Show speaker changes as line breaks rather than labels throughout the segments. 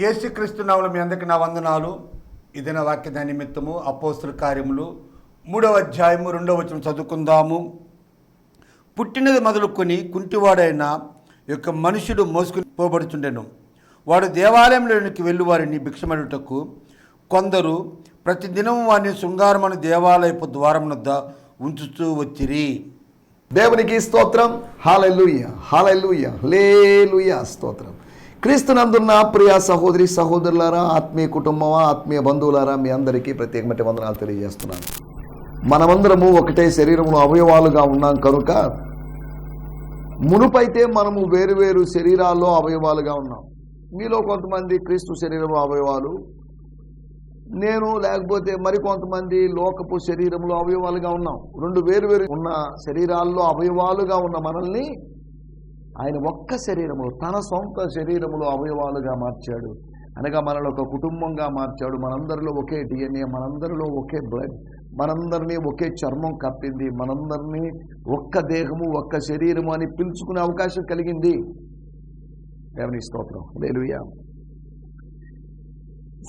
యేసుక్రీస్తు నామములో మీ అందరికీ నా వందనాలు. ఇదిన వాక్య నిమిత్తము అపోస్తుల కార్యములు. మూడవ అధ్యాయము రెండవ వచనం చదువుకుందాము. పుట్టినది మొదలుకొని కుంటివాడైన యొక్క మనుషుడు మోసుకుని పోబడుచుండెను. వాడు దేవాలయంలోనికి వెళ్ళి వారిని భిక్షమడుటకు కొందరు ప్రతిదినం వారిని శృంగారమని దేవాలయపు ద్వారమునద్ద ఉంచుతూ వచ్చిరి.
దేవునికి స్తోత్రం. హాలూయ హాలూయ లే స్తోత్రం. క్రీస్తునందున్న ప్రియ సహోదరి సహోదరులారా ఆత్మీయ కుటుంబమా ఆత్మీయ బంధువులారా మీ అందరికీ ప్రత్యేకమైన వందనాలు తెలియజేస్తున్నాను. మనమందరము ఒకటే శరీరంలో అవయవాలుగా ఉన్నాం కనుక మునుపైతే మనము వేరు వేరు శరీరాల్లో అవయవాలుగా ఉన్నాం. మీలో కొంతమంది క్రీస్తు శరీరంలో అవయవాలు నేను లేకపోతే మరి కొంతమంది లోకపు శరీరంలో అవయవాలుగా ఉన్నాం. రెండు వేరు వేరు ఉన్న శరీరాల్లో అవయవాలుగా ఉన్న మనల్ని ఆయన ఒక్క శరీరములో తన సొంత శరీరములో అవయవాలుగా మార్చాడు. అనగా మనలో ఒక కుటుంబంగా మార్చాడు. మనందరిలో ఒకే డిఎన్ఏ మనందరిలో ఒకే బ్లడ్ మనందరినీ ఒకే చర్మం కప్పింది. మనందరినీ ఒక్క దేహము ఒక్క శరీరము అని పిలుచుకునే అవకాశం కలిగింది. దేవుని స్తోత్రం. లేలుయా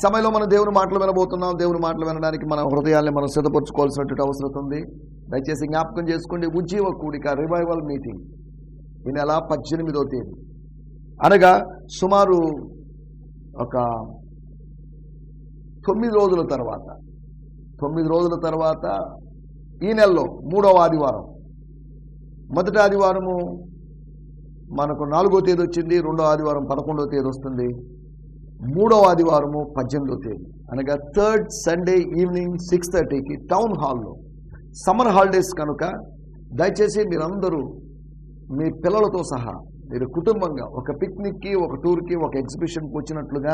సమయంలో మనం దేవుని మాటలు వినబోతున్నాం. దేవుని మాటలు వినడానికి మన హృదయాల్ని మనం సిద్ధపరచుకోవాల్సినటువంటి అవసరం ఉంది. దయచేసి జ్ఞాపకం చేసుకోండి. ఉజ్జీవ కూడిక రివైవల్ మీటింగ్ ఈ నెల పద్దెనిమిదో తేదీ. అనగా సుమారు ఒక తొమ్మిది రోజుల తర్వాత తొమ్మిది రోజుల తర్వాత ఈ నెలలో మూడవ ఆదివారం. మొదటి ఆదివారము మనకు నాలుగో తేదీ వచ్చింది రెండో ఆదివారం పదకొండో తేదీ వస్తుంది. మూడవ ఆదివారము పద్దెనిమిదో తేదీ. అనగా థర్డ్ సండే ఈవినింగ్ సిక్స్ థర్టీకి టౌన్ హాల్లో. సమ్మర్ హాలిడేస్ కనుక దయచేసి మీరందరూ మీ పిల్లలతో సహా మీరు కుటుంబంగా ఒక పిక్నిక్కి ఒక టూర్కి ఒక ఎగ్జిబిషన్కి వచ్చినట్లుగా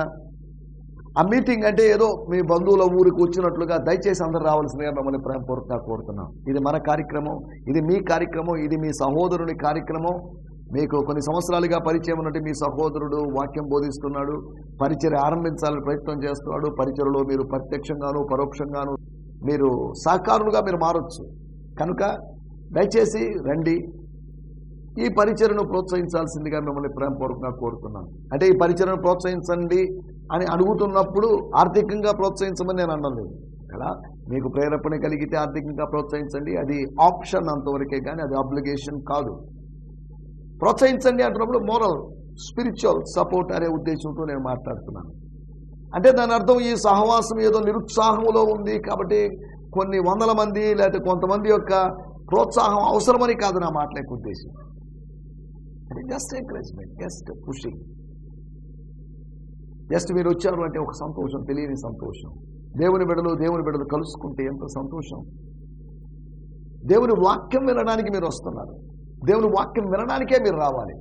ఆ మీటింగ్ అంటే ఏదో మీ బంధువుల ఊరికి వచ్చినట్లుగా దయచేసి అందరు రావాల్సిందిగా మిమ్మల్ని ప్రేమపూర్వకంగా కోరుతున్నాం. ఇది మన కార్యక్రమం ఇది మీ కార్యక్రమం ఇది మీ సహోదరుని కార్యక్రమం. మీకు కొన్ని సంవత్సరాలుగా పరిచయం ఉన్నట్టు మీ సహోదరుడు వాక్యం బోధిస్తున్నాడు పరిచయం ఆరంభించాలని ప్రయత్నం చేస్తున్నాడు పరిచయలో మీరు ప్రత్యక్షంగాను పరోక్షంగాను మీరు సహకారులుగా మీరు మారచ్చు. కనుక దయచేసి రండి ఈ పరిచయను ప్రోత్సహించాల్సిందిగా మిమ్మల్ని ప్రేమపూర్వకంగా కోరుతున్నాను. అంటే ఈ పరిచయను ప్రోత్సహించండి అని అడుగుతున్నప్పుడు ఆర్థికంగా ప్రోత్సహించమని నేను అనలేదు. కదా మీకు ప్రేరేపణ కలిగితే ఆర్థికంగా ప్రోత్సహించండి. అది ఆప్షన్ అంతవరకే కానీ అది అబ్లిగేషన్ కాదు. ప్రోత్సహించండి అంటున్నప్పుడు మోరల్ స్పిరిచువల్ సపోర్ట్ అనే ఉద్దేశంతో నేను మాట్లాడుతున్నాను. అంటే దాని అర్థం ఈ సహవాసం ఏదో నిరుత్సాహంలో ఉంది కాబట్టి కొన్ని వందల మంది లేకపోతే కొంతమంది యొక్క ప్రోత్సాహం అవసరమని కాదు నా మాటలకు ఉద్దేశం. Just encouragement just pushing just మీరు వచ్చారు అంటే ఒక సంతోషం తెలియని సంతోషం. దేవుని బిడలు దేవుని బిడలు కలుసుకుంటే ఎంత సంతోషం. దేవుని వాక్యం వినడానికి మీరు వస్తున్నారు. దేవుని వాక్యం వినడానికే మీరు రావాలి.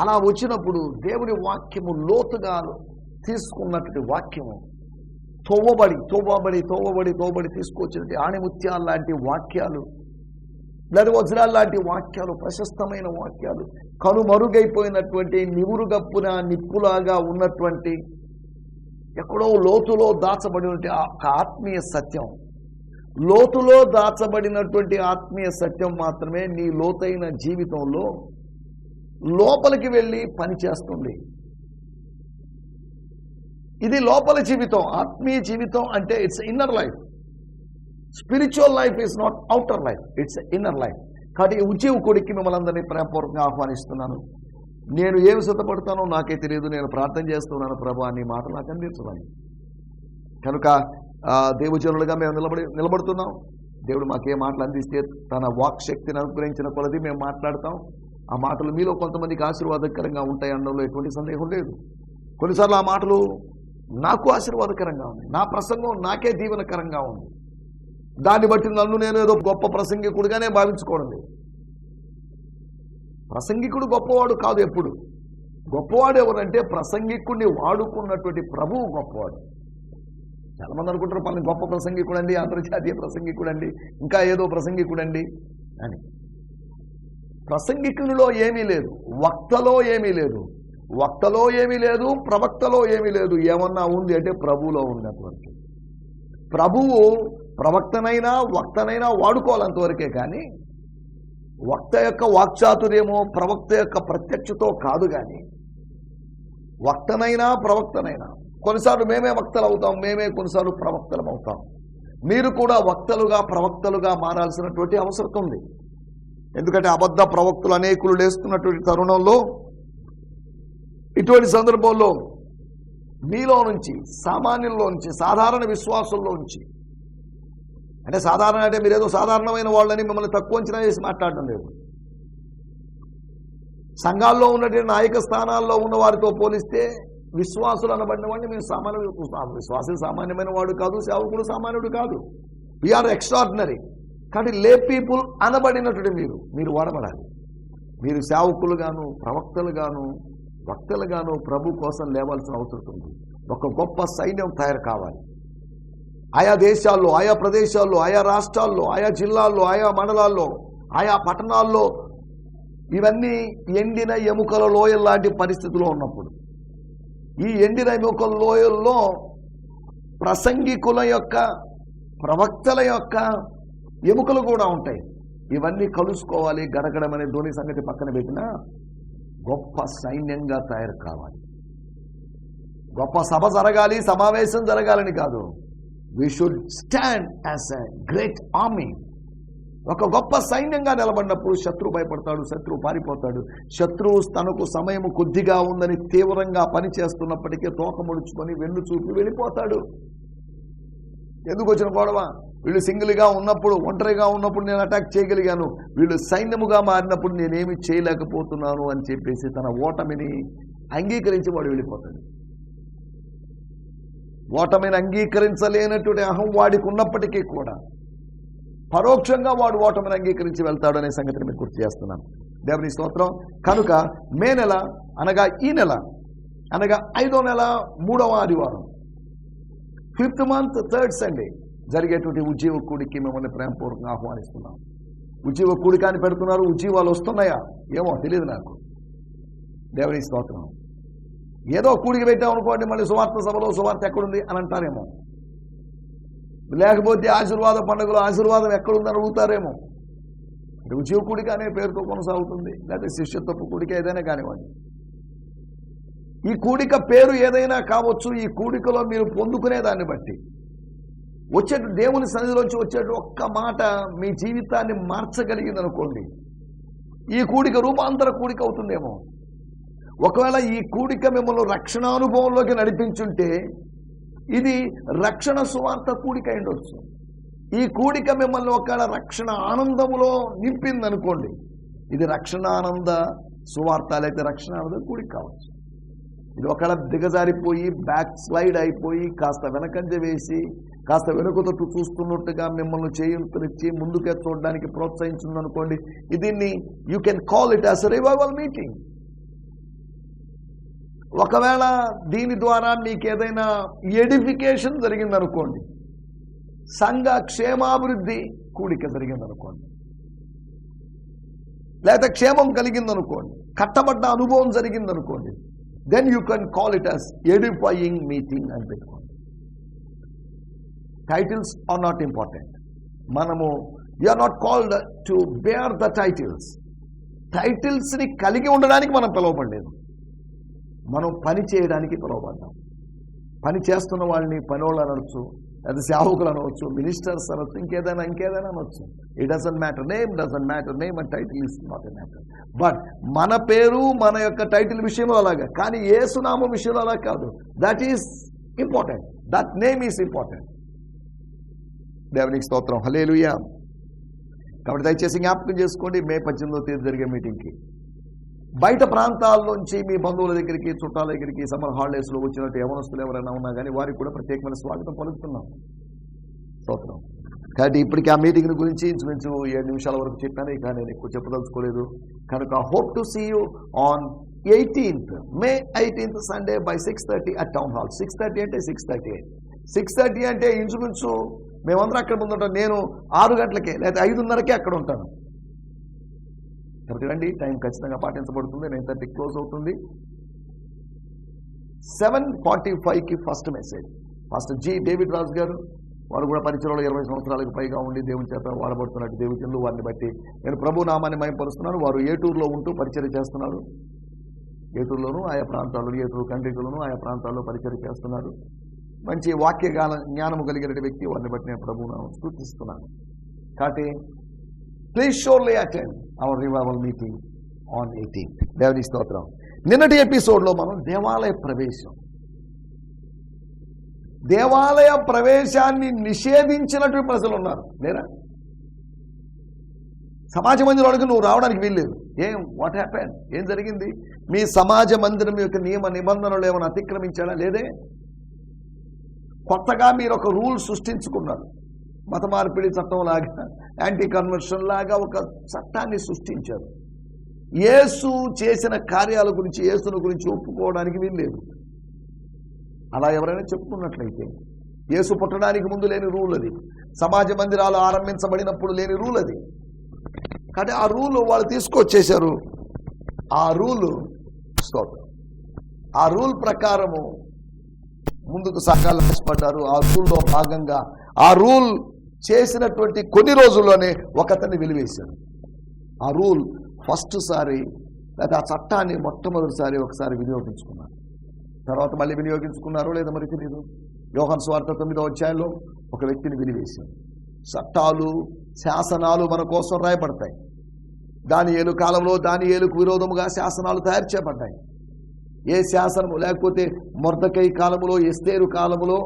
అలా వచ్చినప్పుడు దేవుని వాక్యము లోతుగా తీసుకున్నటువంటి వాక్యము తోవబడి తోవబడి తోవబడి తోవబడి తీసుకొచ్చినటువంటి ఆణిముత్యాలు లాంటి వాక్యాలు లేదా వజ్రాలు లాంటి వాక్యాలు ప్రశస్తమైన వాక్యాలు కనుమరుగైపోయినటువంటి నివురుగప్పున నిప్పులాగా ఉన్నటువంటి ఎక్కడో లోతులో దాచబడినటువంటి ఆ ఒక ఆత్మీయ సత్యం. లోతులో దాచబడినటువంటి ఆత్మీయ సత్యం మాత్రమే నీ లోతైన జీవితంలో లోపలికి వెళ్ళి పనిచేస్తుంది ఇది లోపల జీవితం ఆత్మీయ జీవితం అంటే it's inner life spiritual life is not outer life it's inner life కాబట్టి ఈ ఉద్యోగ కొడుక్కి మిమ్మల్ని అందరినీ ప్రేమపూర్వకంగా ఆహ్వానిస్తున్నాను. నేను ఏమి సిద్ధపడతానో నాకే తెలియదు నేను ప్రార్థన చేస్తున్నాను ప్రభా నీ మాట నాకు అందించమని. కనుక దేవజనులుగా మేము నిలబడి నిలబడుతున్నాం. దేవుడు మాకే మాటలు అందిస్తే తన వాక్ శక్తిని అనుగ్రహించిన కొలది మేము మాట్లాడతాం. ఆ మాటలు మీలో కొంతమందికి ఆశీర్వాదకరంగా ఉంటాయి అనడంలో ఎటువంటి సందేహం లేదు. కొన్నిసార్లు ఆ మాటలు నాకు ఆశీర్వాదకరంగా ఉంది నా ప్రసంగం నాకే దీవెనకరంగా ఉంది. దాన్ని బట్టి నన్ను నేను ఏదో గొప్ప ప్రసంగికుడిగానే భావించుకోవడం లేదు ప్రసంగికుడు గొప్పవాడు కాదు ఎప్పుడు. గొప్పవాడు ఎవరంటే ప్రసంగికుడిని వాడుకున్నటువంటి ప్రభువు గొప్పవాడు. చాలామంది అనుకుంటారు పలానా గొప్ప ప్రసంగికుడండి అంతర్జాతీయ ప్రసంగికుడండి ఇంకా ఏదో ప్రసంగికుడండి అని. ప్రసంగికునిలో ఏమీ లేదు వక్తలో ఏమీ లేదు. వక్తలో ఏమీ లేదు ప్రవక్తలో ఏమీ లేదు. ఏమన్నా ఉంది అంటే ప్రభువులో ఉన్నటువంటి. ప్రభువు ప్రవక్తనైనా వక్తనైనా వాడుకోవాలంతవరకే కానీ వక్త యొక్క వాక్చాతుర్యమో ప్రవక్త యొక్క ప్రత్యక్షతో కాదు కానీ వక్తనైనా ప్రవక్తనైనా కొన్నిసార్లు మేమే వక్తలు అవుతాం మేమే కొన్నిసార్లు ప్రవక్తలం అవుతాం మీరు కూడా వక్తలుగా ప్రవక్తలుగా మారాల్సినటువంటి అవసరం ఉంది ఎందుకంటే అబద్ధ ప్రవక్తులు అనేకులు లేస్తున్నటువంటి తరుణంలో ఇటువంటి సందర్భంలో మీలో నుంచి సామాన్యుల్లో నుంచి సాధారణ విశ్వాసుల్లో నుంచి అంటే సాధారణ అంటే మీరేదో సాధారణమైన వాళ్ళని మిమ్మల్ని తక్కువ అంచనా వేసి మాట్లాడడం లేదు. సంఘాల్లో ఉన్నటువంటి నాయక స్థానాల్లో ఉన్న వారితో పోలిస్తే విశ్వాసులు అనబడిన వాడిని మీరు సామాన్య విశ్వాసం సామాన్యమైన వాడు కాదు సేవకుడు సామాన్యుడు కాదు. వీఆర్ ఎక్స్ట్రాడినరీ కానీ లే పీపుల్ అనబడినటువంటి మీరు మీరు వాడబడాలి. మీరు సేవకులుగాను ప్రవక్తలుగాను భక్తులుగాను ప్రభు కోసం లేవాల్సిన అవసరం ఉంది ఒక గొప్ప సైన్యం తయారు కావాలి. ఆయా దేశాల్లో ఆయా ప్రదేశాల్లో ఆయా రాష్ట్రాల్లో ఆయా జిల్లాల్లో ఆయా మండలాల్లో ఆయా పట్టణాల్లో ఇవన్నీ ఎండిన ఎముకల లోయల్లాంటి పరిస్థితిలో ఉన్నప్పుడు ఈ ఎండిన ఎముకల లోయల్లో ప్రసంగికుల యొక్క ప్రవక్తల యొక్క ఎముకలు కూడా ఉంటాయి. ఇవన్నీ కలుసుకోవాలి గడగడమనే ధోని సంగతి పక్కన పెట్టినా గొప్ప సైన్యంగా తయారు కావాలి. గొప్ప సభ జరగాలి సమావేశం జరగాలని కాదు. We should stand as a great army ఒక గొప్ప సైన్యంగా నిలబడినప్పుడు శత్రువు భయపడతాడు శత్రువు పారిపోతాడు. శత్రువు తనకు సమయం కొద్దిగా ఉందని తీవ్రంగా పనిచేస్తున్నప్పటికీ తోక ముడుచుకొని వెన్ను చూపి వెళ్ళిపోతాడు. ఎందుకు వచ్చిన గొడవ? వీళ్ళు సింగిల్గా ఉన్నప్పుడు ఒంటరిగా ఉన్నప్పుడు నేను అటాక్ చేయగలిగాను. వీళ్ళు సైన్యముగా మారినప్పుడు నేనేమి చేయలేకపోతున్నాను అని చెప్పేసి తన ఓటమిని అంగీకరించి వాడు వెళ్ళిపోతాడు. ఓటమిని అంగీకరించలేనటువంటి అహం వాడికి ఉన్నప్పటికీ కూడా పరోక్షంగా వాడు ఓటమిని అంగీకరించి వెళ్తాడు అనే సంగతిని మీకు గుర్తు చేస్తున్నాను. దేవుని స్తోత్రం. కనుక మే నెల అనగా ఈ నెల అనగా ఐదో నెల మూడవ ఆదివారం. ఫిఫ్త్ మంత్ థర్డ్ సండే జరిగేటువంటి ఉద్యోగ కూడికి మిమ్మల్ని ప్రేమపూర్వకంగా ఆహ్వానిస్తున్నాం. ఉద్యోగ కూడికాన్ని పెడుతున్నారు. ఉద్యోగాలు వస్తున్నాయా? ఏమో తెలియదు నాకు. దేవుని స్తోత్రం. ఏదో కూడికి పెట్టాం అనుకోండి మళ్ళీ సువార్త సభలో సువార్త ఎక్కడుంది అని అంటారేమో. లేకపోతే ఆశీర్వాద పండుగలో ఆశీర్వాదం ఎక్కడుందని అడుగుతారేమో. రుచి కూడిక అనే పేరుతో కొనసాగుతుంది. లేకపోతే శిష్యత్వపు కూడిక ఏదైనా కానివ్వండి. ఈ కూడిక పేరు ఏదైనా కావచ్చు ఈ కూడికలో మీరు పొందుకునే దాన్ని బట్టి. వచ్చేటు దేవుని సన్నిధిలోంచి వచ్చేటు ఒక్క మాట మీ జీవితాన్ని మార్చగలిగింది అనుకోండి ఈ కూడిక రూపాంతర కూడిక అవుతుందేమో. ఒకవేళ ఈ కూడిక మిమ్మల్ని రక్షణానుభవంలోకి నడిపించుంటే ఇది రక్షణ సువార్త కూడిక ఉండొచ్చు ఈ కూడిక మిమ్మల్ని ఒకవేళ రక్షణ ఆనందములో నింపిందనుకోండి ఇది రక్షణ ఆనంద సువార్త లేకపోతే రక్షణ ఆనంద కూడిక కావచ్చు. ఇది ఒకవేళ దిగజారిపోయి బ్యాక్ స్లైడ్ అయిపోయి కాస్త వెనకంజ వేసి కాస్త వెనుకతట్టు చూస్తున్నట్టుగా మిమ్మల్ని చేయుతనిచ్చి ముందుకే చూడడానికి ప్రోత్సహించిందనుకోండి దీన్ని you can call it as revival meeting ఒకవేళ దీని ద్వారా మీకు ఏదైనా ఎడిఫికేషన్ జరిగిందనుకోండి సంఘ క్షేమాభివృద్ధి కూడిక జరిగిందనుకోండి లేదా క్షేమం కలిగిందనుకోండి కట్టబడ్డ అనుభవం జరిగిందనుకోండి then you can call it as edifying meeting అని పెట్టుకోండి. టైటిల్స్ ఆర్ నాట్ ఇంపార్టెంట్ మనము are not called to bear the titles టైటిల్స్ని కలిగి ఉండడానికి మనం పిలువబడలేదు. మనం పని చేయడానికి పిలువబడ్డాం పని చేస్తున్న వాళ్ళని పని వాళ్ళు అనొచ్చు లేదా సేవకులు అనవచ్చు మినిస్టర్స్ అనొచ్చు ఇంకేదైనా ఇంకేదైనా అనొచ్చు. It doesn't matter name doesn't matter name and title is not a matter but మన పేరు మన యొక్క టైటిల్ విషయంలో అలాగా. కానీ ఏసునామ విషయంలో అలా కాదు. That is important that name is important దేవునికి స్తోత్రం. హలేలుయా కాబట్టి దయచేసి జ్ఞాపకం చేసుకోండి. మే పద్దెనిమిదో తేదీ జరిగే మీటింగ్కి బయట ప్రాంతాల్లోంచి మీ బంధువుల దగ్గరికి చుట్టాల దగ్గరికి సమ్మర్ హాలిడేస్లో వచ్చినట్టు యవనస్తులు ఎవరైనా ఉన్నా కానీ వారికి కూడా ప్రత్యేకమైన స్వాగతం పలుకుతున్నాం. స్తోత్రం. కాబట్టి ఇప్పటికి ఆ మీటింగ్ గురించి ఇంచుమించు ఏడు నిమిషాల వరకు చెప్పాను. ఇక నేను ఎక్కువ చెప్పదలుచుకోలేదు. కనుక hope to see you on eighteenth May eighteenth Sunday by six thirty at town hall six thirty అంటే సిక్స్ థర్టీ సిక్స్ థర్టీ అంటే ఇంచుమించు మేమందరం అక్కడ ముందుంటాం. నేను ఆరు గంటలకే లేదా ఐదున్నరకే అక్కడ ఉంటాను. కాబట్టి రండి టైం ఖచ్చితంగా పాటించబడుతుంది. నైన్ థర్టీ క్లోజ్ అవుతుంది. సెవెన్ ఫార్టీ ఫైవ్కి first message. First G David Raj garu వారు కూడా పరిచయంలో ఇరవై సంవత్సరాలకు పైగా ఉండి దేవుని చేత వాడబడుతున్నట్టు దేవుచందు వారిని బట్టి నేను ప్రభు నామాన్ని మయంపరుస్తున్నాను. వారు ఏటూరులో ఉంటూ పరిచయం చేస్తున్నారు. ఏటూరులోనూ ఆయా ప్రాంతాల్లో ఏటూరు కండ్రికలోను ఆయా ప్రాంతాల్లో పరిచయం చేస్తున్నారు. మంచి వాక్య జ్ఞానము కలిగిన వ్యక్తి వారిని బట్టి నేను ప్రభువును సూచిస్తున్నాను కాబట్టి please surely attend our revival meeting on eighteenth దేవుని స్తోత్రం. నిన్నటి ఎపిసోడ్లో మనం దేవాలయ ప్రవేశం. దేవాలయ ప్రవేశాన్ని నిషేధించినటువంటి ప్రజలు ఉన్నారు. లేరా? సమాజ మందిరానికి నువ్వు రావడానికి వీల్లేదు. ఏం? వాట్ హ్యాపెన్ ఏం జరిగింది? మీ సమాజ మందిరం యొక్క నియమ నిబంధనలు ఏమైనా అతిక్రమించాడా? లేదే? కొత్తగా మీరు ఒక రూల్ సృష్టించుకున్నారు. మత మార్పిడి చట్టం లాగా యాంటీ కన్వర్షన్ లాగా ఒక చట్టాన్ని సృష్టించారు. యేసు చేసిన కార్యాల గురించి యేసును గురించి ఒప్పుకోవడానికి వీల్లేదు. అలా ఎవరైనా చెప్పుకున్నట్లయితే యేసు పుట్టడానికి ముందు లేని రూల్ అది. సమాజ మందిరాలు ఆరంభించబడినప్పుడు లేని రూల్ అది. కానీ ఆ రూల్ వాళ్ళు తీసుకొచ్చేశారు. ఆ రూలు స్తోత్రం. ఆ రూల్ ప్రకారము ముందుకు సాగాలి ఆశపడ్డారు. ఆ రూల్లో భాగంగా ఆ రూల్ చేసినటువంటి కొన్ని రోజుల్లోనే ఒకతన్ని వెలివేశారు ఆ రూల్ ఫస్ట్ సారి లేదా ఆ చట్టాన్ని మొట్టమొదటిసారి ఒకసారి వినియోగించుకున్నారు తర్వాత మళ్ళీ వినియోగించుకున్నారో లేదో మరి తెలియదు యోహన్ స్వార్థ తొమ్మిదో అధ్యాయంలో ఒక వ్యక్తిని వెలివేశారు చట్టాలు శాసనాలు మన కోసం రాయబడతాయి. దాని ఏలు కాలంలో దాని ఏలుకు విరోధముగా శాసనాలు తయారు చేయబడ్డాయి. ఏ శాసనము లేకపోతే మొర్దకై కాలములో ఎస్తేరు కాలములో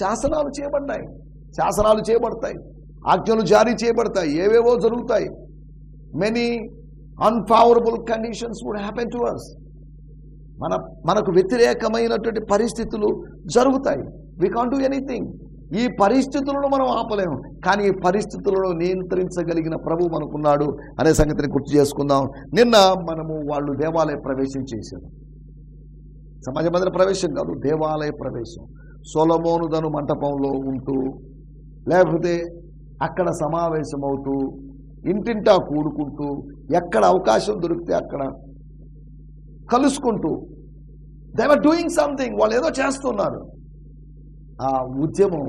శాసనాలు చేయబడ్డాయి. శాసనాలు చేయబడతాయి ఆజ్ఞలు జారీ చేయబడతాయి ఏవేవో జరుగుతాయి. Many unfavourable conditions would happen to us మన మనకు వ్యతిరేకమైనటువంటి పరిస్థితులు జరుగుతాయి. వి కాంట్ డూ ఎనీథింగ్ ఈ పరిస్థితులను మనం ఆపలేము. కానీ ఈ పరిస్థితులను నియంత్రించగలిగిన ప్రభు మనకున్నాడు అనే సంగతిని గుర్తు చేసుకుందాం. నిన్న మనము వాళ్ళు దేవాలయ ప్రవేశం చేశారు సమాజ మందిర ప్రవేశం కాదు దేవాలయ ప్రవేశం. సొలమోనుదను మంటపంలో ఉంటూ లేకపోతే అక్కడ సమావేశమవుతూ ఇంటింటా కూడుకుంటూ ఎక్కడ అవకాశం దొరికితే అక్కడ కలుసుకుంటూ దేవర్ డూయింగ్ సంథింగ్ వాళ్ళు ఏదో చేస్తున్నారు. ఆ ఉద్యమం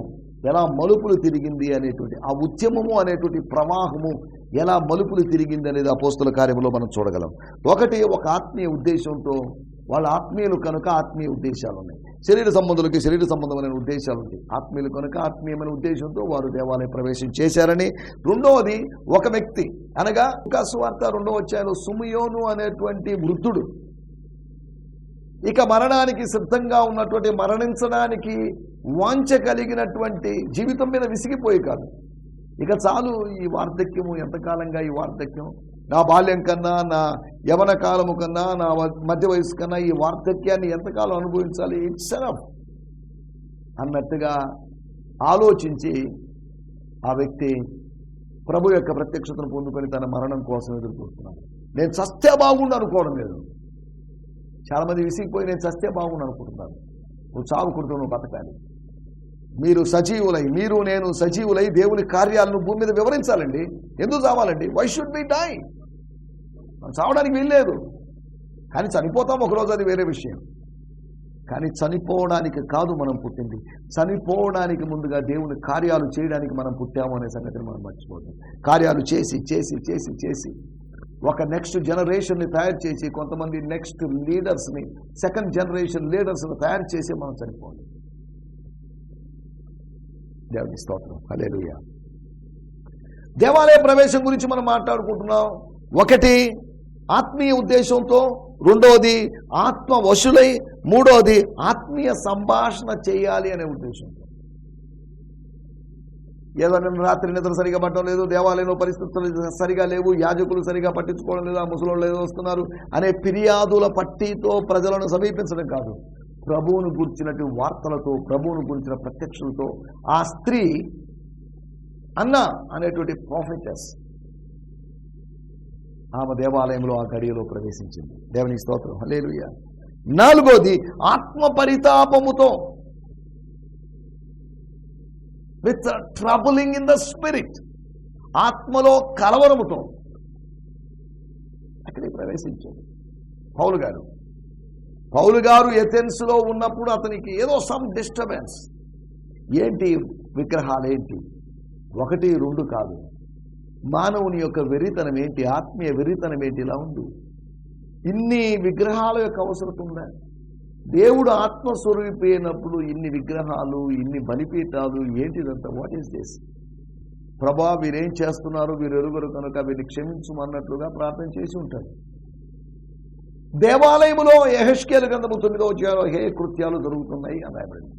ఎలా మలుపులు తిరిగింది అనేటువంటి ఆ ఉద్యమము అనేటువంటి ప్రవాహము ఎలా మలుపులు తిరిగింది అనేది అపోస్తుల కార్యంలో మనం చూడగలం. ఒకటి ఒక ఆత్మీయ ఉద్దేశంతో వాళ్ళ ఆత్మీయులు కనుక ఆత్మీయ ఉద్దేశాలు ఉన్నాయి. శరీర సంబంధులకి శరీర సంబంధమైన ఉద్దేశాలు ఉంటాయి ఆత్మీయులు కనుక ఆత్మీయమైన ఉద్దేశంతో వారు దేవాలయ ప్రవేశం చేశారని. రెండవది ఒక వ్యక్తి అనగా ఒక సువార్త రెండవ వచ్చాయలో సుమయోను అనేటువంటి వృద్ధుడు. ఇక మరణానికి సిద్ధంగా ఉన్నటువంటి మరణించడానికి వాంఛ కలిగినటువంటి జీవితం మీద విసిగిపోయి కాదు. ఇక చాలు ఈ వార్ధక్యము ఎంతకాలంగా ఈ వార్ధక్యం? నా బాల్యం కన్నా నా యవన కాలము కన్నా నా వ- మధ్య వయసు కన్నా ఈ వార్ధక్యాన్ని ఎంతకాలం అనుభవించాలి? ఇట్స్ అన్నట్టుగా ఆలోచించి ఆ వ్యక్తి ప్రభు యొక్క ప్రత్యక్షతను పొందుకొని తన మరణం కోసం ఎదురు చూస్తున్నాడు. నేను చస్తే బాగుండు అనుకోవడం లేదు. చాలామంది విసిగిపోయి నేను చస్తే బాగుండు అనుకుంటున్నాను నువ్వు చావుకుంటూ నువ్వు బతకాలి. మీరు సజీవులై మీరు నేను సజీవులై దేవుని కార్యాలను భూమి మీద వివరించాలండి. ఎందుకు చావాలండి? వై షుడ్ బి డై చావడానికి వీల్లేదు. కానీ చనిపోతాం ఒకరోజు అది వేరే విషయం. కానీ చనిపోవడానికి కాదు మనం పుట్టింది. చనిపోవడానికి ముందుగా దేవుని కార్యాలు చేయడానికి మనం పుట్టాము అనే సంగతిని మనం మర్చిపోతాం కార్యాలు చేసి చేసి చేసి చేసి ఒక నెక్స్ట్ జనరేషన్ని తయారు చేసి కొంతమంది నెక్స్ట్ లీడర్స్ని సెకండ్ జనరేషన్ లీడర్స్ని తయారు చేసి మనం చనిపోవాలి దేవుని స్తోత్రం. హల్లెలూయా దేవాలయ ప్రవేశం గురించి మనం మాట్లాడుకుంటున్నాం. ఒకటి ఆత్మీయ ఉద్దేశంతో రెండోది ఆత్మ వశులై మూడోది ఆత్మీయ సంభాషణ చేయాలి అనే ఉద్దేశంతో ఏదో నిన్న రాత్రి నిద్ర సరిగా పట్టడం లేదు దేవాలయంలో పరిస్థితులు సరిగా లేవు యాజకులు సరిగా పట్టించుకోవడం లేదు ఆ ముసలోళ్ళు ఏదో వస్తున్నారు అనే ఫిర్యాదుల పట్టితో ప్రజలను సమీపించడం కాదు. ప్రభువును గురించినట్టు వార్తలతో ప్రభువును గురించిన ప్రత్యక్షలతో ఆ స్త్రీ అన్న అనేటువంటి ప్రాఫిటస్ ఆమె దేవాలయంలో ఆ గడియలో ప్రవేశించింది. దేవుని స్తోత్రం. హలేలుయ్య నాలుగోది ఆత్మ పరితాపముతో. With troubling in the spirit ఆత్మలో కలవరముతో. అక్కడికి ప్రవేశించాడు. పౌలు గారు. పౌలు గారు ఎథెన్స్లో ఉన్నప్పుడు అతనికి ఏదో సమ్ డిస్టర్బెన్స్ ఏంటి? విగ్రహాలు ఏంటి ఒకటి రెండు కాదు. మానవుని యొక్క వెరితనం ఏంటి? ఆత్మీయ వెరితనం ఏంటి? ఇలా ఉంది ఇన్ని విగ్రహాల యొక్క అవసరం ఉందా? దేవుడు ఆత్మస్వరూపైనప్పుడు ఇన్ని విగ్రహాలు ఇన్ని బలిపీఠాలు ఏంటిదంతా? వాట్ ఈస్ దిస్ ప్రభా వీరేం చేస్తున్నారు వీరెరుగురు కనుక వీరిని క్షమించమన్నట్లుగా ప్రార్థన చేసి ఉంటారు. దేవాలయంలో యహెష్కేల గంధము తొమ్మిదో వచ్చారో హే కృత్యాలు జరుగుతున్నాయి అని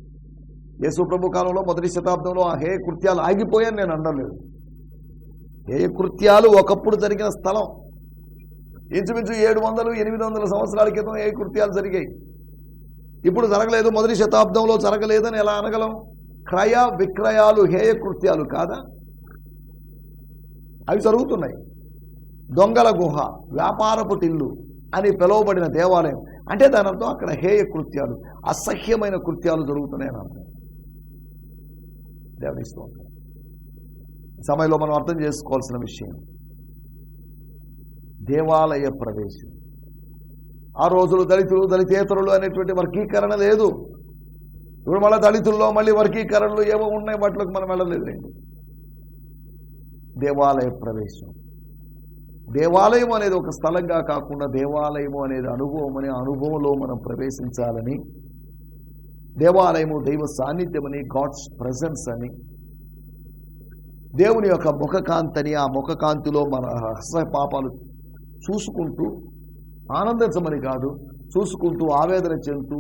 యేసు ప్రభు కాలంలో మొదటి శతాబ్దంలో ఆ హే కృత్యాలు ఆగిపోయాను నేను అనలేదు కృత్యాలు ఒకప్పుడు జరిగిన స్థలం. ఇంచుమించు ఏడు వందలు ఎనిమిది వందల సంవత్సరాల క్రితం ఏ కృత్యాలు జరిగాయి. ఇప్పుడు జరగలేదు మొదటి శతాబ్దంలో జరగలేదని ఎలా అనగలం? క్రయ విక్రయాలు హేయ కృత్యాలు కాదా? అవి జరుగుతున్నాయి. దొంగల గుహ వ్యాపారపు టిల్లు అని పిలువబడిన దేవాలయం. అంటే దాని అర్థం అక్కడ హేయ కృత్యాలు అసహ్యమైన కృత్యాలు జరుగుతున్నాయని అర్థం. దేవుని స్తోత్రం. సమయంలో మనం అర్థం చేసుకోవాల్సిన విషయం. దేవాలయ ప్రవేశం. ఆ రోజులు దళితులు దళితేతరులు అనేటువంటి వర్గీకరణ లేదు. ఇప్పుడు మళ్ళీ దళితుల్లో మళ్ళీ వర్గీకరణలు ఏవో ఉన్నాయి వాటిలోకి మనం వెళ్ళలేదండి దేవాలయ ప్రవేశం. దేవాలయం అనేది ఒక స్థలంగా కాకుండా దేవాలయము అనేది అనుభవం అనే అనుభవంలో మనం ప్రవేశించాలని దేవాలయము దైవ సాన్నిధ్యమని గాడ్స్ ప్రజెన్స్ అని దేవుని యొక్క ముఖకాంతని ఆ ముఖకాంతిలో మన రహస్య పాపాలు చూసుకుంటూ ఆనందించమని కాదు చూసుకుంటూ ఆవేదన చెందుతూ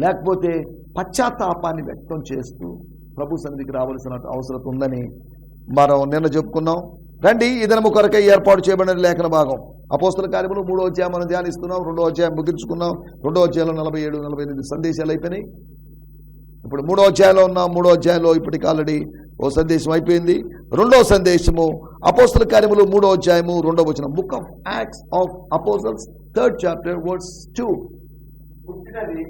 లేకపోతే పశ్చాత్తాపాన్ని వ్యక్తం చేస్తూ ప్రభు సన్నిధికి రావాల్సిన అవసరం ఉందని మనం నిన్న చెప్పుకున్నాం. రండి ఈ దినము కొరకై ఏర్పాటు చేయబడిన లేఖన భాగం. అపోస్తుల కార్యములు మూడో అధ్యాయం మనం ధ్యానిస్తున్నాం రెండో అధ్యాయం ముగించుకున్నాం రెండో అధ్యాయంలో నలభై ఏడు నలభై ఎనిమిది సందేశాలు అయిపోయినాయి. ఇప్పుడు మూడో అధ్యాయంలో ఉన్నాం మూడో అధ్యాయంలో ఇప్పటికి ఆల్రెడీ ఓ సందేశం అయిపోయింది. రెండో సందేశము అపోస్తుల కార్యములు మూడో అధ్యాయము రెండో వచ్చిన book of acts of apostles third chapter words two
పుట్టినది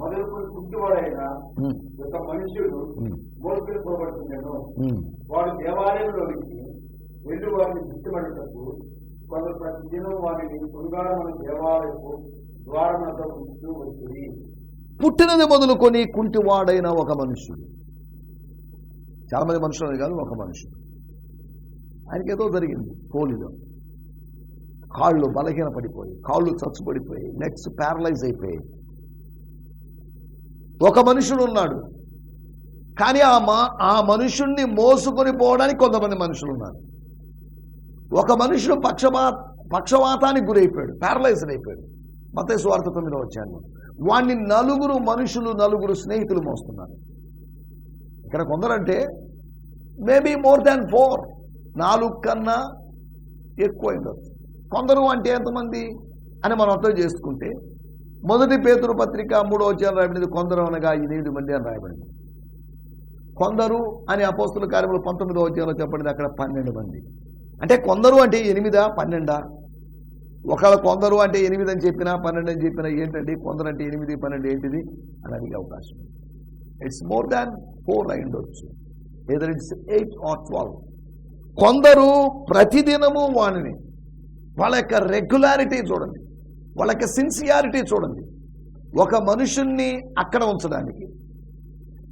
మొదలుకొని పుట్టివాడైన ఒక మనుష్యుడు మోసుకుని పోబడుతున్నాను వాడు దేవాలయంలోనికి వెళ్ళి వారిని గుర్తుపడటకు కొందరు ప్రతి దినం వారిని పురుగారమైన దేవాలయపు ద్వారములతో ఉంటూ వచ్చింది
పుట్టినది మొదలుకొని కుంటివాడైన ఒక మనుషుడు చాలామంది మనుషులు కాదు ఒక మనుషుడు ఆయనకి ఏదో జరిగింది పోలిలో కాళ్ళు బలహీన పడిపోయి కాళ్ళు చచ్చుపడిపోయి నెక్స్ట్ ప్యారలైజ్ అయిపోయాయి ఒక మనుషుడు ఉన్నాడు. కానీ ఆ మా ఆ మనుషుణ్ణి మోసుకొని పోవడానికి కొంతమంది మనుషులు ఉన్నారు. ఒక మనుషుడు పక్షపా పక్షవాతానికి గురైపోయాడు ప్యారలైజ్డ్ అయిపోయాడు. మత తొమ్మిదో వచ్చాను వాణ్ణి నలుగురు మనుషులు నలుగురు స్నేహితులు మోస్తున్నారు. ఇక్కడ కొందరంటే మేబీ మోర్ దాన్ ఫోర్ నాలుగు కన్నా ఎక్కువ కొందరు అంటే ఎంతమంది అని మనం అర్థం చేసుకుంటే మొదటి పేతురు పత్రిక మూడో అధ్యాయం రాయబడింది కొందరు అనగా ఎనిమిది మంది అని రాయబడింది. కొందరు అని అపోస్తుల కార్యములు పంతొమ్మిదో అధ్యాయంలో చెప్పబడింది అక్కడ పన్నెండు మంది. అంటే కొందరు అంటే ఎనిమిదా పన్నెండా? ఒకవేళ కొందరు అంటే ఎనిమిది అని చెప్పినా పన్నెండు అని చెప్పినా ఏంటండి? కొందరు అంటే ఎనిమిది పన్నెండు ఏంటిది? అని అడిగే అవకాశం ఇట్స్ మోర్ దాన్ ఫోర్ అయి ఉండొచ్చు either it's eight or twelve కొందరు ప్రతిదినము వాణిని వాళ్ళ యొక్క రెగ్యులారిటీ చూడండి. వాళ్ళ యొక్క సిన్సియారిటీ చూడండి. ఒక మనుషుణ్ణి అక్కడ ఉంచడానికి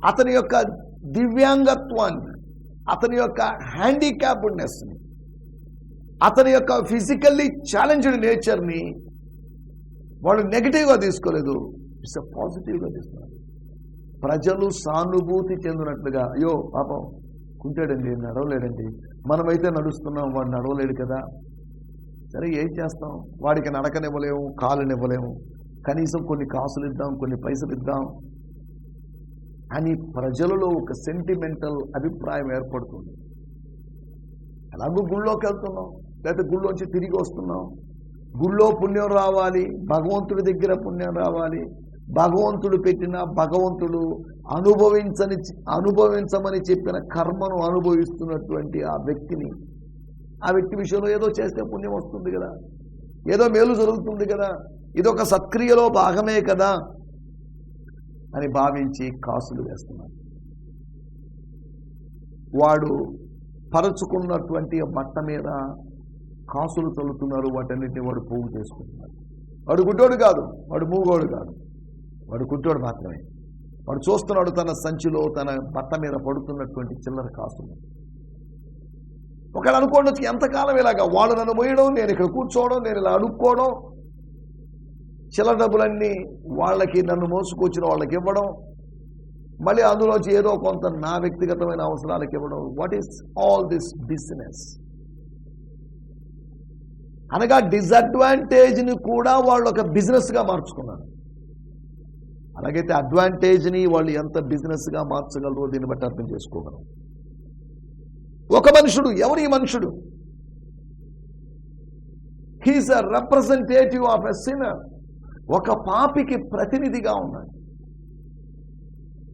అతని యొక్క దివ్యాంగత్వాన్ని అతని యొక్క హ్యాండిక్యాప్డ్నెస్ని అతని యొక్క ఫిజికల్లీ ఛాలెంజ్డ్ నేచర్ని వాళ్ళు నెగిటివ్గా తీసుకోలేదు. ఇట్స్ పాజిటివ్గా తీసుకున్నారు ప్రజలు సానుభూతి చెందినట్లుగా అయ్యో పాపం కుంటాడండి నడవలేడండి. మనమైతే నడుస్తున్నాం వాడు నడవలేడు కదా. సరే ఏం చేస్తాం? వాడికి నడకనివ్వలేము కాలునివ్వలేము. కనీసం కొన్ని కాసులు ఇద్దాం కొన్ని పైసలు ఇద్దాం. అని ప్రజలలో ఒక సెంటిమెంటల్ అభిప్రాయం ఏర్పడుతుంది. ఎలాగో గుళ్ళోకి వెళ్తున్నాం. లేకపోతే గుళ్ళోంచి తిరిగి వస్తున్నాం. గుళ్ళో పుణ్యం రావాలి భగవంతుడి దగ్గర పుణ్యం రావాలి. భగవంతుడు పెట్టిన భగవంతుడు అనుభవించని అనుభవించమని చెప్పిన కర్మను అనుభవిస్తున్నటువంటి ఆ వ్యక్తిని ఆ వ్యక్తి విషయంలో ఏదో చేస్తే పుణ్యం వస్తుంది కదా. ఏదో మేలు జరుగుతుంది కదా. ఇదొక సత్క్రియలో భాగమే కదా అని భావించి కాసులు వేస్తున్నారు. వాడు పరచుకున్నటువంటి మట్ట బట్ట మీద కాసులు చల్లుతున్నారు వాటన్నిటిని వాడు పోగు చేసుకుంటున్నాడు. వాడు గుడ్డోడు కాదు వాడు మూగోడు కాదు. వాడు గుడ్డోడు మాత్రమే. వాడు చూస్తున్నాడు తన సంచిలో తన బట్ట మీద పడుతున్నటువంటి చిల్లర కాసులు. ఒకవేళ అనుకోండి ఎంతకాలం ఇలాగా? వాళ్ళు నన్ను మోయడం నేను ఇక్కడ కూర్చోవడం నేను ఇలా అడుక్కోవడం చిల్ల డబ్బులన్నీ వాళ్ళకి నన్ను మోసుకొచ్చిన వాళ్ళకి ఇవ్వడం మళ్ళీ అందులోంచి ఏదో కొంత నా వ్యక్తిగతమైన అవసరాలకు ఇవ్వడం. What is all this business అనగా డిసడ్వాంటేజ్ని కూడా వాళ్ళు ఒక బిజినెస్గా మార్చుకున్నారు. అలాగైతే అడ్వాంటేజ్ని వాళ్ళు ఎంత బిజినెస్గా మార్చగలరో దీన్ని బట్టి అర్థం చేసుకోగలం. ఒక మనుషుడు ఎవరి మనుషుడు? He's a representative of a sinner ఒక పాపికి ప్రతినిధిగా ఉన్నాడు.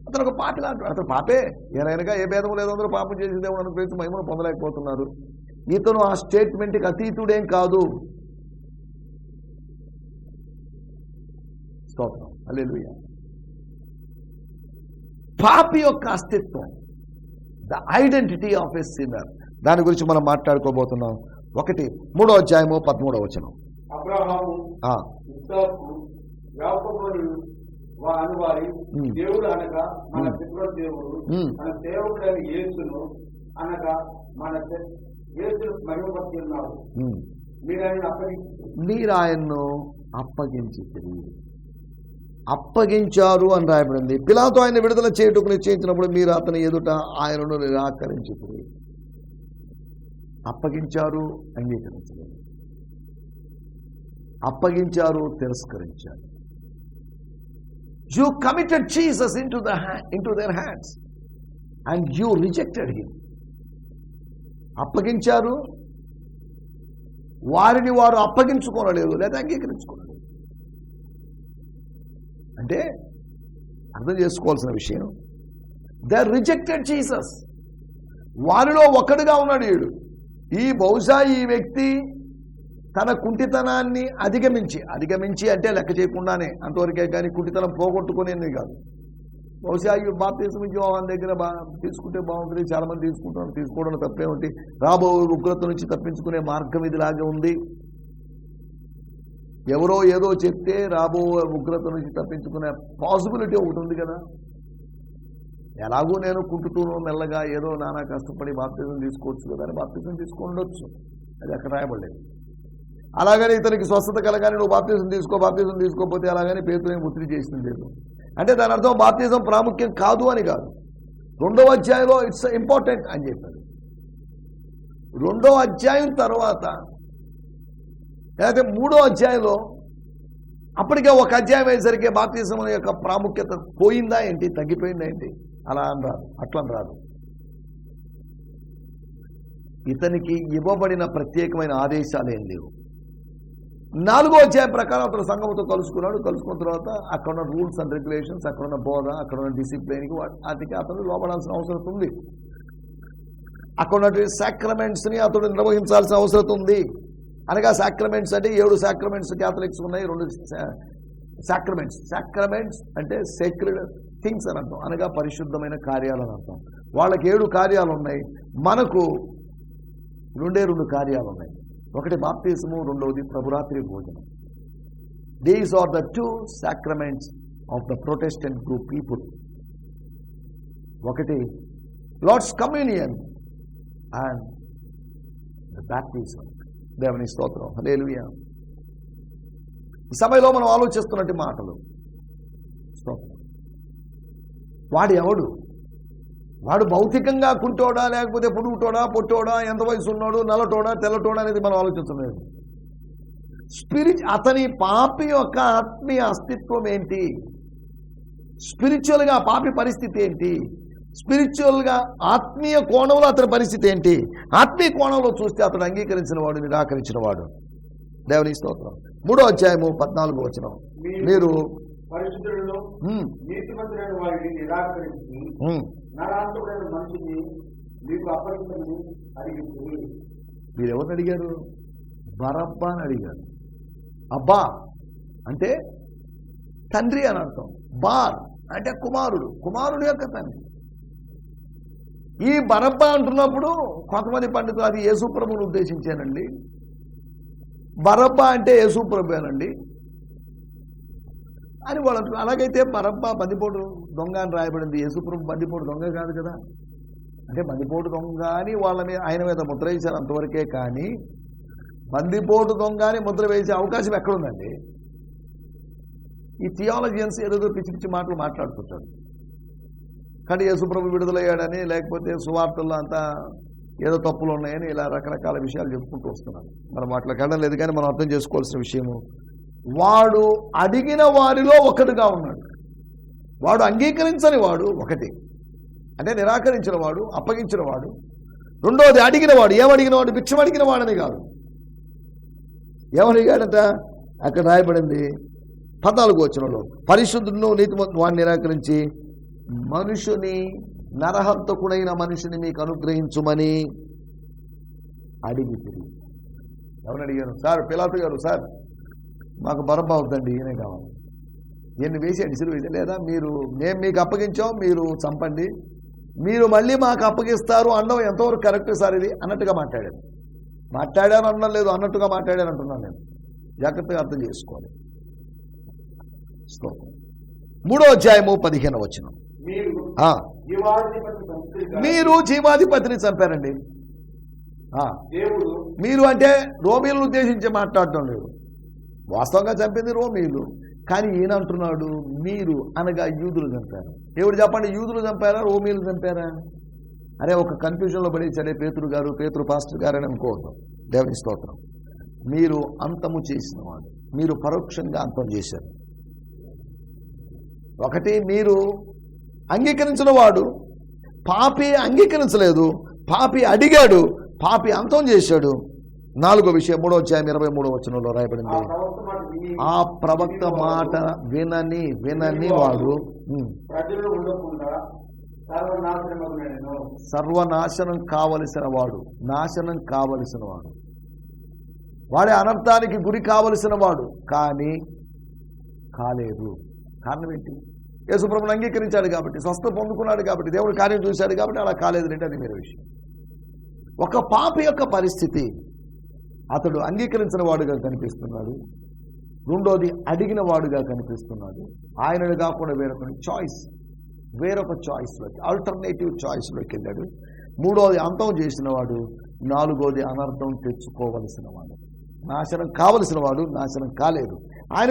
అతను ఒక పాపి లాంటి అతను పాపే. ఏనైనగా ఏ భేదం లేదు. అందరూ పాపం చేసి దేవుడు అనుగ్రహించి మహిమను పొందలేకపోతున్నారు. ఇతను ఆ స్టేట్మెంట్కి అతీతుడేం కాదు. స్తోత్రం. పాపి యొక్క అస్తిత్వం. The identity of a sinner దాని గురించి మనం మాట్లాడుకోబోతున్నాం. ఒకటి మూడో అధ్యాయము పదమూడో వచనం.
దేవుడు అనగా మన
ఉమ్.
పితృ దేవుడు
ఉమ్.
మన సేవకుడైన యేసును అనగా మన మీరు
ఆయన్ను అప్పగించి అప్పగించారు అని రాయబడింది. పిలాతో ఆయన విడుదల చేయుటకు నిశ్చయించినప్పుడు మీరు అతని ఎదుట ఆయనను నిరాకరించి అప్పగించారు అంగీకరించలేదు. అప్పగించారు తిరస్కరించారు. You committed Jesus into the into their hands and you rejected him అప్పగించారు. వారిని వారు అప్పగించుకోనలేదు లేదా అంగీకరించుకోలేదు. అంటే అర్థం చేసుకోవాల్సిన విషయం ద రిజెక్టెడ్ జీసస్. వారిలో ఒకడుగా ఉన్నాడు వీడు ఈ బహుశా ఈ వ్యక్తి తన కుంటితనాన్ని అధిగమించి అధిగమించి అంటే లెక్క చేయకుండానే అంతవరకే కానీ కుంటితనం పోగొట్టుకునేది కాదు. బహుశా ఈ బాప్తీసం యోహాన్ దగ్గర బా తీసుకుంటే బాగుంటుంది చాలా మంది తీసుకుంటారు. తీసుకోవడం తప్పేమిటి రాబో ఉగ్రత నుంచి తప్పించుకునే మార్గం ఇదిలాగే ఉంది. ఎవరో ఏదో చెప్తే రాబో ఉగ్రత నుంచి తప్పించుకునే పాసిబిలిటీ ఒకటి ఉంది కదా. ఎలాగో నేను కుంటుతూనో మెల్లగా ఏదో నానా కష్టపడి బాప్తిజం తీసుకోవచ్చు కదా అని బాప్తిజం తీసుకొని అది అక్కడ రాయబడలేదు. అలాగని ఇతనికి స్వస్థత కలగానే నువ్వు బాప్తిజం తీసుకో బాప్తిజం తీసుకోకపోతే అలాగని పేతుని ఒత్తిడి చేసింది లేదు. అంటే దాని అర్థం బాప్తిజం ప్రాముఖ్యం కాదు అని కాదు. రెండవ అధ్యాయంలో ఇట్స్ ఇంపార్టెంట్ అని చెప్పారు రెండో అధ్యాయం తర్వాత లేకపోతే మూడో అధ్యాయంలో అప్పటికే ఒక అధ్యాయం అయ్యేసరికి బాప్తిజం యొక్క ప్రాముఖ్యత పోయిందా ఏంటి? తగ్గిపోయిందా ఏంటి? అలా అని రాదు. అట్లని రాదు. ఇతనికి ఇవ్వబడిన ప్రత్యేకమైన ఆదేశాలు ఏం లేవు. నాలుగో అధ్యాయం ప్రకారం అతను సంఘంతో కలుసుకున్నాడు. కలుసుకున్న తర్వాత అక్కడ ఉన్న రూల్స్ అండ్ రెగ్యులేషన్స్ అక్కడ ఉన్న బోధ అక్కడ ఉన్న డిసిప్లిన్కి వాటికి అతను లోపడాల్సిన అవసరం ఉంది. అక్కడ ఉన్నటువంటి సాక్రమెంట్స్ని అతడు నిర్వహించాల్సిన అవసరం ఉంది. అనగా సాక్రమెంట్స్ అంటే ఏడు సాక్రమెంట్స్ క్యాథలిక్స్ ఉన్నాయి. రెండు సాక్రమెంట్స్ సాక్రమెంట్స్ అంటే సేక్రెడ్ థింగ్స్ అని అర్థం. అనగా పరిశుద్ధమైన కార్యాలు అని అర్థం. వాళ్ళకి ఏడు కార్యాలు ఉన్నాయి. మనకు రెండే రెండు కార్యాలు ఉన్నాయి. ఒకటి బాప్తిజము రెండవది ప్రభురాత్రి భోజనం. These are the two sacraments of the protestant group people ఒకటి lord's communion and the baptism దేవుని స్తోత్రం. హలేలుయ ఈ సమయంలో మనం ఆలోచిస్తున్నట్టు మాటలు. స్తోత్రం. వాడు ఎవడు వాడు భౌతికంగా కుంటోడా లేకపోతే పొడుగుటోడా పొట్టోడా ఎంత వయసు ఉన్నాడు నల్లటోడా తెల్లటోడా అనేది మనం ఆలోచించలేదు. స్పిరిచ్ అతని పాపి యొక్క ఆత్మీయ అస్తిత్వం ఏంటి? స్పిరిచువల్గా పాపి పరిస్థితి ఏంటి? స్పిరిచువల్గా ఆత్మీయ కోణంలో అతని పరిస్థితి ఏంటి? ఆత్మీయ కోణంలో చూస్తే అతడు అంగీకరించిన వాడు నిరాకరించిన వాడు. దేవుని స్తోత్రం. మూడో అధ్యాయము పద్నాలుగు వచనం. మీరు
పరిశుద్ధులలో
ఉమ్,
నీతిమంతులైన వారిని నిరాకరించి నరాంతకుడైన మనిషిని మీకు అప్పగించమని అడిగింది.
మీరు ఎవరిని అడిగారు? బరబ్బా అని అడిగారు. అబ్బా అంటే తండ్రి అని అర్థం. బార్ అంటే కుమారుడు. కుమారుడు యొక్క తండ్రి. ఈ బరబ్బా అంటున్నప్పుడు కొంతమంది పండితులు అది యేసుప్రభుని ఉద్దేశించానండి. బరబ్బా అంటే యేసుప్రభేనండి. అని వాళ్ళు అలాగైతే బరబ్బా బందిపోటు దొంగ అని రాయబడింది. యేసుప్రభు బందిపోటు దొంగ కాదు కదా. అంటే బందిపోటు దొంగ అని వాళ్ళ మీద ఆయన మీద ముద్ర వేశారు అంతవరకే కానీ బందిపోటు దొంగ అని ముద్ర వేసే అవకాశం ఎక్కడుందండి? ఈ థియాలజియన్స్ ఏదో పిచ్చి పిచ్చి మాటలు మాట్లాడుతుంటారు. కానీ యేసుప్రభు విడుదలయ్యాడని లేకపోతే సువార్తల్లో అంతా ఏదో తప్పులు ఉన్నాయని ఇలా రకరకాల విషయాలు చెప్పుకుంటూ వస్తున్నారు. మనం వాటిలో కడం లేదు కానీ మనం అర్థం చేసుకోవాల్సిన విషయము వాడు అడిగిన వారిలో ఒకటిగా ఉన్నాడు. వాడు అంగీకరించని వాడు ఒకటి. అంటే నిరాకరించిన వాడు అప్పగించిన వాడు. రెండోది అడిగిన వాడు ఏమడిగిన వాడు? భిక్షం అడిగిన వాడని కాదు. ఏమడిగాడట? అక్కడ రాయబడింది పద్నాలుగు వచ్చినలో పరిశుద్ధులను నీతి వాడిని నిరాకరించి మనుషుని నరహంతకుడైన మనిషిని మీకు అనుగ్రహించుమని అడిగి ఎవరు అడిగారు? సార్ పిలాతు గారు సార్. మాకు బరబ్బ అవుద్దండి ఈయనే కావాలి. ఈయన్ని వేసి ఇసురు వేసి. లేదా మీరు మేము మీకు అప్పగించాం మీరు చంపండి. మీరు మళ్ళీ మాకు అప్పగిస్తారు అనడం ఎంతవరకు కరెక్ట్ సార్ ఇది? అన్నట్టుగా మాట్లాడాను మాట్లాడాను అనడం లేదు అన్నట్టుగా మాట్లాడాను అంటున్నాను నేను. జాగ్రత్తగా అర్థం చేసుకోవాలి. మూడో అధ్యాయము పదిహేను వచ్చిన
మీరు
జీవాధిపతిని చంపారండి. మీరు అంటే రోమీలను ఉద్దేశించి మాట్లాడటం లేదు. వాస్తవంగా చంపింది రోమీలు కానీ ఈయన అంటున్నాడు మీరు అనగా యూదులు చంపారు. ఎవరు చెప్పండి యూదులు చంపారా రోమీలు చంపారా? అరే ఒక కన్ఫ్యూజన్లో పడేసరే పేతురు గారు పేతురు పాస్టర్ గారు అని అనుకోవద్దు. దేవుని స్తోత్రం. మీరు అంతము చేసిన వాడు మీరు పరోక్షంగా అంతం చేశారు. ఒకటి మీరు అంగీకరించిన వాడు పాపి అంగీకరించలేదు. పాపి అడిగాడు. పాపి అంతం చేశాడు. నాలుగో విషయం మూడో అధ్యాయం ఇరవై మూడో వచనంలో రాయబడింది. ఆ ప్రవక్త మాట వినని వినని వాడు సర్వనాశనం కావలసిన వాడు నాశనం కావలసిన వాడు. వాడి అనర్థానికి గురి కావలసిన వాడు కానీ కాలేదు. కారణం ఏంటి? యేసుప్రభుని అంగీకరించాడు కాబట్టి స్వస్థ పొందుకున్నాడు కాబట్టి దేవుడు కార్యం చూశాడు కాబట్టి అలా కాలేదు అంటే అది వేరే విషయం. ఒక పాపి యొక్క పరిస్థితి అతడు అంగీకరించిన వాడుగా కనిపిస్తున్నాడు. రెండోది అడిగిన వాడుగా కనిపిస్తున్నాడు. ఆయనను కాకుండా వేరొకటి చాయిస్ వేరొక చాయిస్లోకి ఆల్టర్నేటివ్ చాయిస్లోకి వెళ్ళాడు. మూడోది అంతం చేసినవాడు నాలుగోది అనర్థం తెచ్చుకోవలసిన వాడు నాశనం కావలసిన వాడు నాశనం కాలేదు. ఆయన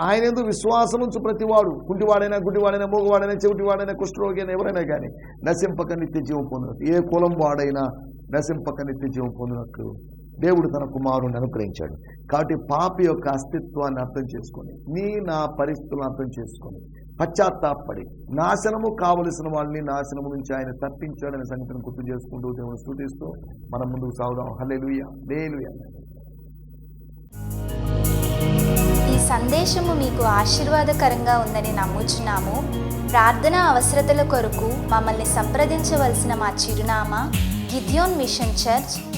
ఆయన ఎందుకు విశ్వాసం ఉంచు ప్రతివాడు. కుంటివాడైనా గుడ్డివాడైనా మూగవాడైనా చెవిటివాడైనా కుష్ఠరోగి అయినా ఎవరైనా కానీ నశింపక నిత్య జీవం పొందినట్టు ఏ కులం వాడైనా నశింపక నిత్య జీవం పొందినట్టు దేవుడు తన కుమారుని అనుగ్రహించాడు. కాబట్టి పాపి యొక్క అస్తిత్వాన్ని అర్థం చేసుకొని నీ నా పరిస్థితులను అర్థం చేసుకొని పశ్చాత్తాపడి నాశనము కావలసిన వాళ్ళని నాశనము నుంచి ఆయన తప్పించాడనే సంగతిని గుర్తు చేసుకుంటూ దేవుని స్థుతిస్తూ మనం ముందుకు సాగుదాం. హల్లెలూయా. లేలుయ
ఈ సందేశము మీకు ఆశీర్వాదకరంగా ఉందని నమ్ముచున్నాము. ప్రార్థన అవసరతల కొరకు మమ్మల్ని సంప్రదించవలసిన మా చిరునామా గిద్యోన్ మిషన్ చర్చ్